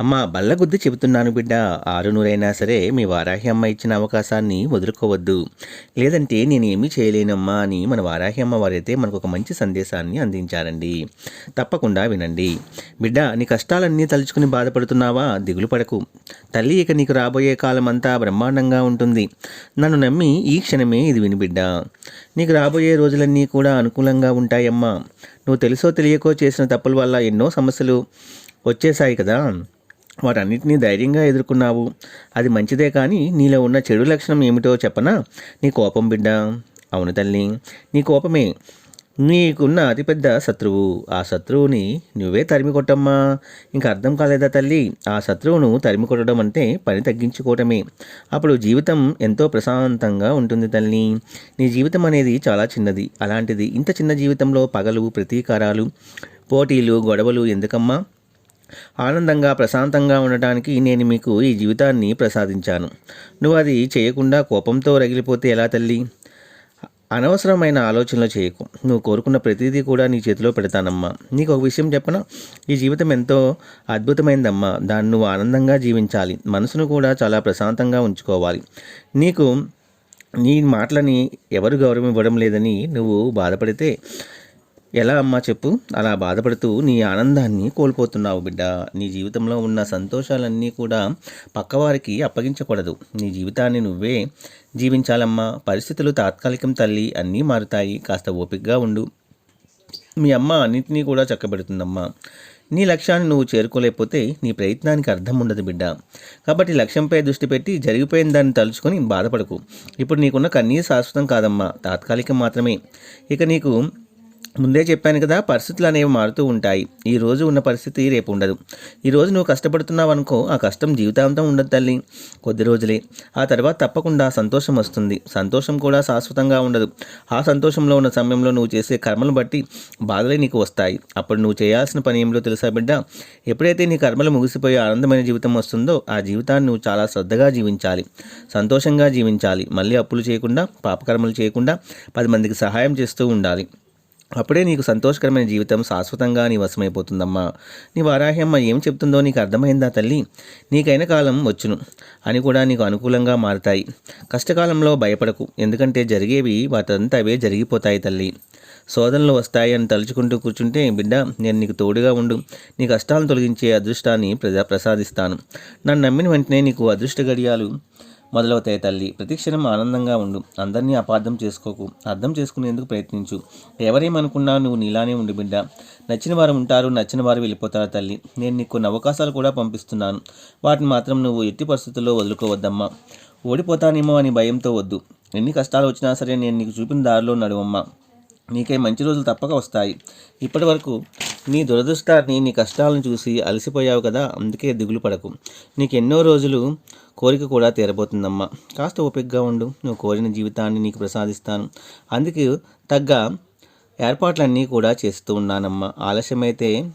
అమ్మ బల్లగుద్ది చెబుతున్నాను బిడ్డ. ఆరు నూరైనా సరే మీ వారాహి అమ్మ ఇచ్చిన అవకాశాన్ని వదులుకోవద్దు. లేదంటే నేను ఏమీ చేయలేనమ్మా అని మన వారాహి అమ్మ వారైతే మనకు ఒక మంచి సందేశాన్ని అందించారండి. తప్పకుండా వినండి. బిడ్డ నీ కష్టాలన్నీ తలుచుకుని బాధపడుతున్నావా? దిగులు పడకు. తల్లి ఇక నీకు రాబోయే కాలం అంతా బ్రహ్మాండంగా ఉంటుంది. నన్ను నమ్మి ఈ క్షణమే ఇది విని బిడ్డ. నీకు రాబోయే రోజులన్నీ కూడా అనుకూలంగా ఉంటాయమ్మా. నువ్వు తెలుసో తెలియకో చేసిన తప్పుల వల్ల ఎన్నో సమస్యలు వచ్చేసాయి కదా. వాటన్నిటినీ ధైర్యంగా ఎదుర్కొన్నావు. అది మంచిదే కానీ నీలో ఉన్న చెడు లక్షణం ఏమిటో చెప్పనా? నీ కోపం బిడ్డ. అవును తల్లి నీ కోపమే. నీకున్న అతిపెద్ద శత్రువు. ఆ శత్రువుని నువ్వే తరిమి కొట్టమ్మా. ఇంకా అర్థం కాలేదా తల్లి? ఆ శత్రువును తరిమి కొట్టడం అంటే పని తగ్గించుకోవటమే. అప్పుడు జీవితం ఎంతో ప్రశాంతంగా ఉంటుంది తల్లి. నీ జీవితం అనేది చాలా చిన్నది. అలాంటిది ఇంత చిన్న జీవితంలో పగలు ప్రతీకారాలు పోటీలు గొడవలు ఎందుకమ్మా? ఆనందంగా ప్రశాంతంగా ఉండటానికి నేను మీకు ఈ జీవితాన్ని ప్రసాదించాను. నువ్వు అది చేయకుండా కోపంతో రగిలిపోతే ఎలా తల్లి? అనవసరమైన ఆలోచనలు చేయకు. నువ్వు కోరుకున్న ప్రతిదీ కూడా నీ చేతిలో పెడతానమ్మా. నీకు ఒక విషయం చెప్పన? ఈ జీవితం ఎంతో అద్భుతమైందమ్మా. దాన్ని నువ్వు ఆనందంగా జీవించాలి. మనసును కూడా చాలా ప్రశాంతంగా ఉంచుకోవాలి. నీకు నీ మాటలని ఎవరు గౌరవం ఇవ్వడం లేదని నువ్వు బాధపడితే ఎలా అమ్మా చెప్పు? అలా బాధపడుతూ నీ ఆనందాన్ని కోల్పోతున్నావు బిడ్డ. నీ జీవితంలో ఉన్న సంతోషాలన్నీ కూడా పక్కవారికి అప్పగించకూడదు. నీ జీవితాన్ని నువ్వే జీవించాలమ్మా. పరిస్థితులు తాత్కాలికం తల్లి. అన్నీ మారుతాయి. కాస్త ఓపికగా ఉండు. మీ అమ్మ అన్నింటినీ కూడా చక్కబెడుతుందమ్మా. నీ లక్ష్యాన్ని నువ్వు చేరుకోలేకపోతే నీ ప్రయత్నానికి అర్థం ఉండదు బిడ్డ. కాబట్టి లక్ష్యంపై దృష్టి పెట్టి జరిగిపోయిన దాన్ని తలుచుకొని బాధపడకు. ఇప్పుడు నీకున్న కన్నీ శాశ్వతం కాదమ్మా. తాత్కాలికం మాత్రమే. ఇక నీకు ముందే చెప్పాను కదా పరిస్థితులు అనేవి మారుతూ ఉంటాయి. ఈ రోజు ఉన్న పరిస్థితి రేపు ఉండదు. ఈ రోజు నువ్వు కష్టపడుతున్నావు అనుకో ఆ కష్టం జీవితాంతం ఉండదు తల్లి. కొద్ది రోజులే. ఆ తర్వాత తప్పకుండా సంతోషం వస్తుంది. సంతోషం కూడా శాశ్వతంగా ఉండదు. ఆ సంతోషంలో ఉన్న సమయంలో నువ్వు చేసే కర్మలు బట్టి బాధలే నీకు వస్తాయి. అప్పుడు నువ్వు చేయాల్సిన పని ఏమిటో తెలుసా బిడ్డ? ఎప్పుడైతే నీ కర్మలు ముగిసిపోయి ఆనందమైన జీవితం వస్తుందో ఆ జీవితాన్ని నువ్వు చాలా శ్రద్ధగా జీవించాలి. సంతోషంగా జీవించాలి. మళ్ళీ అప్పులు చేయకుండా పాపకర్మలు చేయకుండా పది మందికి సహాయం చేస్తూ ఉండాలి. అప్పుడే నీకు సంతోషకరమైన జీవితం శాశ్వతంగా నీ వశమైపోతుందమ్మా. నీ వారాహ్యమ్మ ఏం చెప్తుందో నీకు అర్థమైందా తల్లి? నీకైన కాలం వచ్చును. అని కూడా నీకు అనుకూలంగా మారుతాయి. కష్టకాలంలో భయపడకు. ఎందుకంటే జరిగేవి వాటంతా అవే జరిగిపోతాయి తల్లి. శోధనలు వస్తాయి అని తలుచుకుంటూ కూర్చుంటే బిడ్డ నేను నీకు తోడుగా ఉండు. నీ కష్టాలను తొలగించే అదృష్టాన్ని ప్రజా ప్రసాదిస్తాను. నన్ను నమ్మిన వెంటనే నీకు అదృష్ట గడియాలు మొదలవుతాయి తల్లి. ప్రతిక్షణం ఆనందంగా ఉండు. అందరినీ అపార్థం చేసుకోకు. అర్థం చేసుకునేందుకు ప్రయత్నించు. ఎవరేమనుకున్నా నువ్వు నీలానే ఉండు బిడ్డ. నచ్చిన వారు ఉంటారు. నచ్చిన వారు వెళ్ళిపోతారు తల్లి. నేను నీకు కొన్ని అవకాశాలు కూడా పంపిస్తున్నాను. వాటిని మాత్రం నువ్వు ఎట్టి పరిస్థితుల్లో వదులుకోవద్దమ్మా. ఓడిపోతానేమో అని భయంతో వద్దు. ఎన్ని కష్టాలు వచ్చినా సరే నేను నీకు చూపిన దారిలో నడువమ్మా. నీకే మంచి రోజులు తప్పక వస్తాయి. ఇప్పటి వరకు నీ దురదృష్టాన్ని నీ కష్టాలను చూసి అలసిపోయావు కదా అందుకే దిగులు పడకు. నీకు ఎన్నో రోజులు కోరిక కూడా తీరబోతుందమ్మా. కాస్త ఓపికగా ఉండు. నువ్వు కోరిన జీవితాన్ని నీకు ప్రసాదిస్తాను. అందుకు తగ్గ ఏర్పాట్లన్నీ కూడా చేస్తూ ఉన్నానమ్మా. ఆలస్యమైతే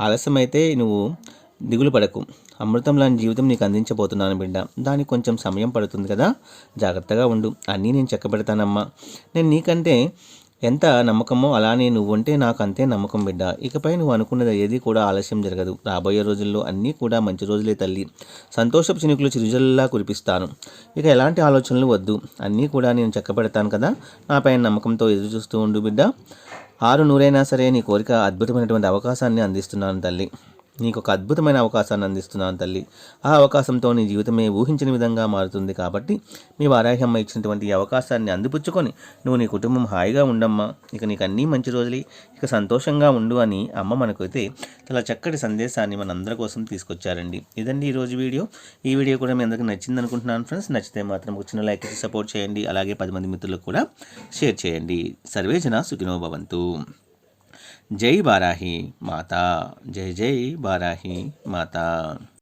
ఆలస్యమైతే నువ్వు దిగులు పడకు. అమృతం లాంటి జీవితం నీకు అందించబోతున్నాను బిడ్డ. దానికి కొంచెం సమయం పడుతుంది కదా. జాగ్రత్తగా ఉండు. అన్నీ నేను చెక్కబెడతానమ్మా. నేను నీకంటే ఎంత నమ్మకమో అలానే నువ్వు ఉంటే నాకు అంతే నమ్మకం బిడ్డ. ఇకపై నువ్వు అనుకున్నది ఏది కూడా ఆలస్యం జరగదు. రాబోయే రోజుల్లో అన్నీ కూడా మంచి రోజులే తల్లి. సంతోషపు చినుకులు చిరుజల్లా కురిపిస్తాను. ఇక ఎలాంటి ఆలోచనలు వద్దు. అన్నీ కూడా నేను చక్కబెడతాను కదా. నాపై నమ్మకంతో ఎదురు చూస్తూ ఉండు బిడ్డ. ఆరు నూరైనా సరే నీ కోరిక అద్భుతమైనటువంటి అవకాశాన్ని అందిస్తున్నాను తల్లి. నీకు ఒక అద్భుతమైన అవకాశాన్ని అందిస్తున్నాను తల్లి. ఆ అవకాశంతో నీ జీవితమే ఊహించిన విధంగా మారుతుంది కాబట్టి మీ వారాహ్యమ్మ ఇచ్చినటువంటి ఈ అవకాశాన్ని అందిపుచ్చుకొని నువ్వు నీ కుటుంబం హాయిగా ఉండమ్మా. ఇక నీకు అన్నీ మంచి రోజులు. ఇక సంతోషంగా ఉండు అని అమ్మ మనకైతే చాలా చక్కటి సందేశాన్ని మనందరి కోసం తీసుకొచ్చారండి. ఇదండి ఈరోజు వీడియో. ఈ వీడియో కూడా మీ అందరికీ నచ్చింది అనుకుంటున్నాను ఫ్రెండ్స్. నచ్చితే మాత్రం ఒక చిన్న లైక్ సపోర్ట్ చేయండి. అలాగే పది మంది మిత్రులకు కూడా షేర్ చేయండి. సర్వేజన సుఖినో భవంతు. జై బారాహి మాతా జై జై బారాహి మాతా